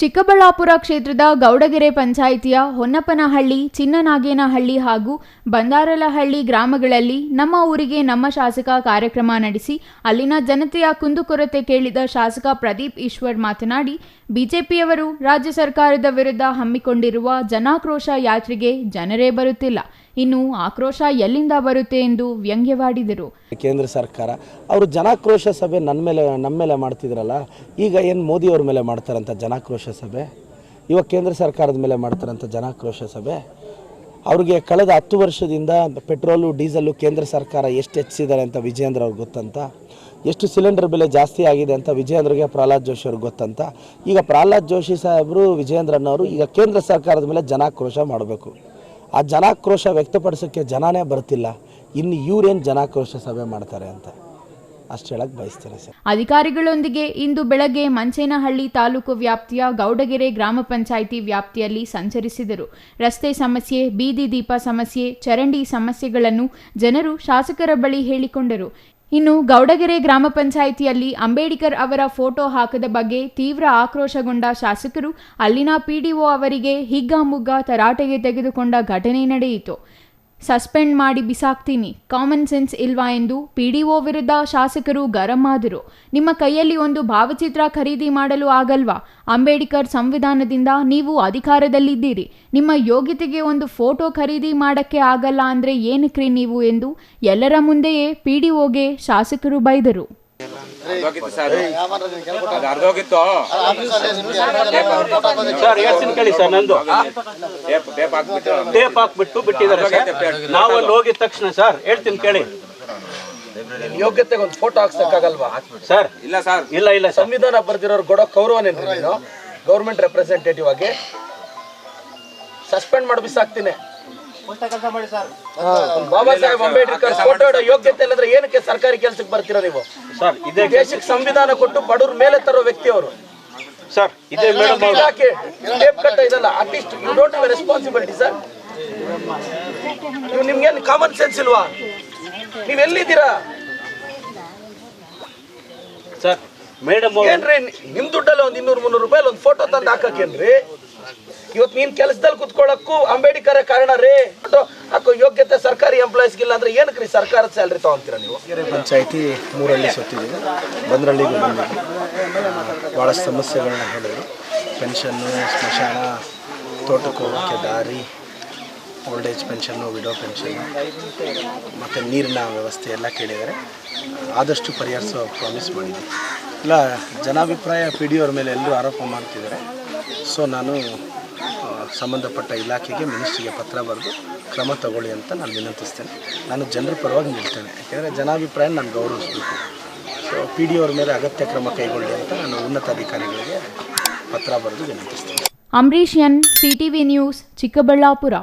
ಚಿಕ್ಕಬಳ್ಳಾಪುರ ಕ್ಷೇತ್ರದ ಗೌಡಗೆರೆ ಪಂಚಾಯಿತಿಯ ಹೊನ್ನಪ್ಪನಹಳ್ಳಿ, ಚಿನ್ನನಾಗೇನಹಳ್ಳಿ ಹಾಗೂ ಬಂದಾರಲಹಳ್ಳಿ ಗ್ರಾಮಗಳಲ್ಲಿ ನಮ್ಮ ಊರಿಗೆ ನಮ್ಮ ಶಾಸಕ ಕಾರ್ಯಕ್ರಮ ನಡೆಸಿ, ಅಲ್ಲಿನ ಜನತೆಯ ಕುಂದುಕೊರತೆ ಕೇಳಿದ ಶಾಸಕ ಪ್ರದೀಪ್ ಈಶ್ವರ್ ಮಾತನಾಡಿ, ಬಿಜೆಪಿಯವರು ರಾಜ್ಯ ಸರ್ಕಾರದ ವಿರುದ್ಧ ಹಮ್ಮಿಕೊಂಡಿರುವ ಜನಾಕ್ರೋಶ ಯಾತ್ರೆಗೆ ಜನರೇ ಬರುತ್ತಿಲ್ಲ. ಇನ್ನು ಆಕ್ರೋಶ ಎಲ್ಲಿಂದ ಬರುತ್ತೆ ಎಂದು ವ್ಯಂಗ್ಯವಾಡಿದರು. ಕೇಂದ್ರ ಸರ್ಕಾರ, ಅವರು ಜನಾಕ್ರೋಶ ಸಭೆ ನನ್ನ ಮೇಲೆ ನಮ್ಮ ಮೇಲೆ ಮಾಡ್ತಿದ್ರಲ್ಲ, ಈಗ ಏನು ಮೋದಿ ಮೋದಿಯವ್ರ ಮೇಲೆ ಮಾಡ್ತಾರಂತ ಜನಾಕ್ರೋಶ? ಸಭೆ. ಇವಾಗ ಕೇಂದ್ರ ಸರ್ಕಾರದ ಮೇಲೆ ಮಾಡ್ತಾರಂಥ ಜನಾಕ್ರೋಶ ಸಭೆ. ಅವ್ರಿಗೆ ಕಳೆದ ಹತ್ತು ವರ್ಷದಿಂದ ಪೆಟ್ರೋಲು ಡೀಸೆಲ್ಲು ಕೇಂದ್ರ ಸರ್ಕಾರ ಎಷ್ಟು ಹೆಚ್ಚಿಸಿದ್ದಾರೆ ಅಂತ ವಿಜಯೇಂದ್ರ ಅವ್ರಿಗೆ ಗೊತ್ತಂತ? ಎಷ್ಟು ಸಿಲಿಂಡರ್ ಬೆಲೆ ಜಾಸ್ತಿ ಆಗಿದೆ ಅಂತ ವಿಜಯೇಂದ್ರಗೆ ಪ್ರಹ್ಲಾದ್ ಜೋಶಿ ಅವ್ರಿಗೆ ಗೊತ್ತಂತ? ಈಗ ಪ್ರಹ್ಲಾದ್ ಜೋಶಿ ಸಾಹೇಬರು ವಿಜಯೇಂದ್ರನವರು ಈಗ ಕೇಂದ್ರ ಸರ್ಕಾರದ ಮೇಲೆ ಜನಾಕ್ರೋಶ ಮಾಡಬೇಕು. ಆ ಜನಾಕ್ರೋಶ ವ್ಯಕ್ತಪಡಿಸೋಕ್ಕೆ ಜನನೇ ಬರ್ತಿಲ್ಲ. ಇನ್ನು ಇವ್ರೇನು ಜನಾಕ್ರೋಶ ಸಭೆ ಮಾಡ್ತಾರೆ ಅಂತ? ಅಷ್ಟು ಹೇಳಕ್ಕೆ ಬಯಸ್ತೇನೆ ಸರ್. ಅಧಿಕಾರಿಗಳೊಂದಿಗೆ ಇಂದು ಬೆಳಗ್ಗೆ ಮಂಚೇನಹಳ್ಳಿ ತಾಲೂಕು ವ್ಯಾಪ್ತಿಯ ಗೌಡಗೆರೆ ಗ್ರಾಮ ಪಂಚಾಯಿತಿ ವ್ಯಾಪ್ತಿಯಲ್ಲಿ ಸಂಚರಿಸಿದರು. ರಸ್ತೆ ಸಮಸ್ಯೆ, ಬೀದಿ ದೀಪ ಸಮಸ್ಯೆ, ಚರಂಡಿ ಸಮಸ್ಯೆಗಳನ್ನು ಜನರು ಶಾಸಕರ ಬಳಿ ಹೇಳಿಕೊಂಡರು. ಇನ್ನು ಗೌಡಗೆರೆ ಗ್ರಾಮ ಪಂಚಾಯಿತಿಯಲ್ಲಿ ಅಂಬೇಡ್ಕರ್ ಅವರ ಫೋಟೋ ಹಾಕದ ಬಗ್ಗೆ ತೀವ್ರ ಆಕ್ರೋಶಗೊಂಡ ಶಾಸಕರು, ಅಲ್ಲಿನ ಪಿಡಿಒ ಅವರಿಗೆ ಹಿಗ್ಗಾಮುಗ್ಗಾ ತರಾಟೆಗೆ ತೆಗೆದುಕೊಂಡ ಘಟನೆ ನಡೆಯಿತು. ಸಸ್ಪೆಂಡ್ ಮಾಡಿ ಬಿಸಾಕ್ತೀನಿ. ಕಾಮನ್ ಸೆನ್ಸ್ ಇಲ್ವಾ ಎಂದು ಪಿಡಿಒ ವಿರುದ್ಧ ಶಾಸಕರು ಗರಂ ಆದರು ನಿಮ್ಮ ಕೈಯಲ್ಲಿ ಒಂದು ಭಾವಚಿತ್ರ ಖರೀದಿ ಮಾಡಲು ಆಗಲ್ವಾ? ಅಂಬೇಡ್ಕರ್ ಸಂವಿಧಾನದಿಂದ ನೀವು ಅಧಿಕಾರದಲ್ಲಿದ್ದೀರಿ. ನಿಮ್ಮ ಯೋಗ್ಯತೆಗೆ ಒಂದು ಫೋಟೋ ಖರೀದಿ ಮಾಡಕ್ಕೆ ಆಗಲ್ಲ ಅಂದ್ರೆ ಏನಕ್ರಿ ನೀವು ಎಂದು ಎಲ್ಲರ ಮುಂದೆಯೇ ಪಿಡಿಒಗೆ ಶಾಸಕರು ಬೈದರು. ಅರ್ಧೋಗಿತ್ತು ಸರ್. ಹೇಳ್ತೀನಿ ಕೇಳಿ ಸರ್ ನಂದು. ಟೇಪ್ ಹಾಕ್ಬಿಟ್ಟು ಟೇಪ್ ಹಾಕ್ಬಿಟ್ಟು. ಬಿಟ್ಟಿದ್ದಾರೆ ನಾವು ಅಲ್ಲಿ ಹೋಗಿದ ತಕ್ಷಣ ಸರ್ ಹೇಳ್ತೀನಿ ಕೇಳಿ. ಯೋಗ್ಯತೆಗೆ ಒಂದು ಫೋಟೋ ಹಾಕ್ಸಕ್ಕಾಗಲ್ವಾ? ಸರ್ ಇಲ್ಲ ಸರ್. ಇಲ್ಲ ಇಲ್ಲ ಸಂವಿಧಾನ ಬರ್ದಿರೋರು ಕೊಡೋ ಗೌರವನೇನ್ರಿ ನೀನು? ಗೌರ್ಮೆಂಟ್ ರೆಪ್ರೆಸೆಂಟೇಟಿವ್ ಆಗಿ. ಸಸ್ಪೆಂಡ್ ಮಾಡಿ ಬಿಸಾಕ್ತೀನಿ. ಹಾ, ಬಾಬಾ ಸಾಹೇಬ್ ಅಂಬೇಡ್ಕರ್ ಫೋಟೋ ಯೋಗ್ಯತೆ ಇಲ್ಲದ್ರೆ ಏನಕ್ಕೆ ಸರ್ಕಾರಿ ಕೆಲಸಕ್ಕೆ ಬರ್ತೀರಾ ನೀವು? ಸರ್ ಇದೇ ದೇಶಕ್ಕೆ ಸಂವಿಧಾನ ಕೊಟ್ಟು ಬಡವ್ರ ಮೇಲೆ ತರೋ ವ್ಯಕ್ತಿ ಅವರು. ಸರ್ ಇದೇ ಮೇಡಮ್ ಅವರು. ಇಲಾಖೆ ಟೇಪ್ ಕಟ್ಟ ಇದಲ್ಲ at least you don't have responsibility sir ನೀವು ನಿಮ್ಗೇನು ಕಾಮನ್ ಸೆನ್ಸ್ ಇಲ್ವಾ? ನೀವು ಎಲ್ಲಿದ್ದೀರಾ? ಸರ್ ಮೇಡಮ್ ಏನ್ರಿ ನಿಮ್ ದುಡ್ಡಲ್ಲಿ ಒಂದ್ ಇನ್ನೂರು ಮುನ್ನೂರು ರೂಪಾಯಿ ಒಂದು ಫೋಟೋ ತಂದು ಹಾಕಕ್ಕೇನ್ರಿ ಇವತ್ತು ನೀನ್ ಕೆಲಸದಲ್ಲಿ ಕುತ್ಕೊಳ್ಳಕ್ಕೂ ಅಂಬೇಡ್ಕರ್ ಕಾರಣ ರೇ. ಹಾಕೋ ಯೋಗ್ಯತೆ ಸರ್ಕಾರಿ ಎಂಪ್ಲಾಯೀಸ್ ಇಲ್ಲ ಅಂದ್ರೆ ಏನಕ್ಕೆ ರೀ ಸರ್ಕಾರದ ಸ್ಯಾಲ್ರಿ ತಗೊಂತೀರಾ ನೀವು? ಪಂಚಾಯಿತಿ ಮೂರಳ್ಳಿ ಸುತ್ತಿದ್ದೀವಿ ಬಂದ್ರಳ್ಳಿಗೂ ಬಹಳ ಭಾಳಷ್ಟು ಸಮಸ್ಯೆಗಳನ್ನ ಹೇಳಿದ್ರು. ಪೆನ್ಷನ್ನು ಸ್ಮಶಾನ, ತೋಟಕ್ಕೆ ಹೋಗೋಕ್ಕೆ ದಾರಿ old age pension widow pension ಮತ್ತು ನೀರಿನ ವ್ಯವಸ್ಥೆ ಎಲ್ಲ ಕೇಳಿದ್ದಾರೆ. ಆದಷ್ಟು ಪರಿಹರಿಸೋ ಪ್ರಾಮಿಸ್ ಮಾಡಿದ್ವಿ ಇಲ್ಲ, ಜನಾಭಿಪ್ರಾಯ ಪಿ ಡಿ ಅವ್ರ ಮೇಲೆ ಎಲ್ಲರೂ ಆರೋಪ ಮಾಡ್ತಿದ್ದಾರೆ. ಸೊ ನಾನು ಸಂಬಂಧಪಟ್ಟ ಇಲಾಖೆಗೆ ಮಿನಿಸ್ಟ್ರಿಗೆ ಪತ್ರ ಬರೆದು ಕ್ರಮ ತಗೊಳ್ಳಿ ಅಂತ ನಾನು ವಿನಂತಿಸ್ತೇನೆ. ನಾನು ಜನರ ಪರವಾಗಿ ನಿಲ್ತೇನೆ. ಯಾಕೆಂದರೆ ಜನಾಭಿಪ್ರಾಯ ನಾನು ಗೌರವಿಸಬೇಕು. ಸೊ ಪಿ ಡಿ ಅವ್ರ ಮೇಲೆ ಅಗತ್ಯ ಕ್ರಮ ಕೈಗೊಳ್ಳಿ ಅಂತ ನಾನು ಉನ್ನತ ಅಧಿಕಾರಿಗಳಿಗೆ ಪತ್ರ ಬರೆದು ವಿನಂತಿಸ್ತೇನೆ. Ambareesh N CTV news, Chikkaballapur.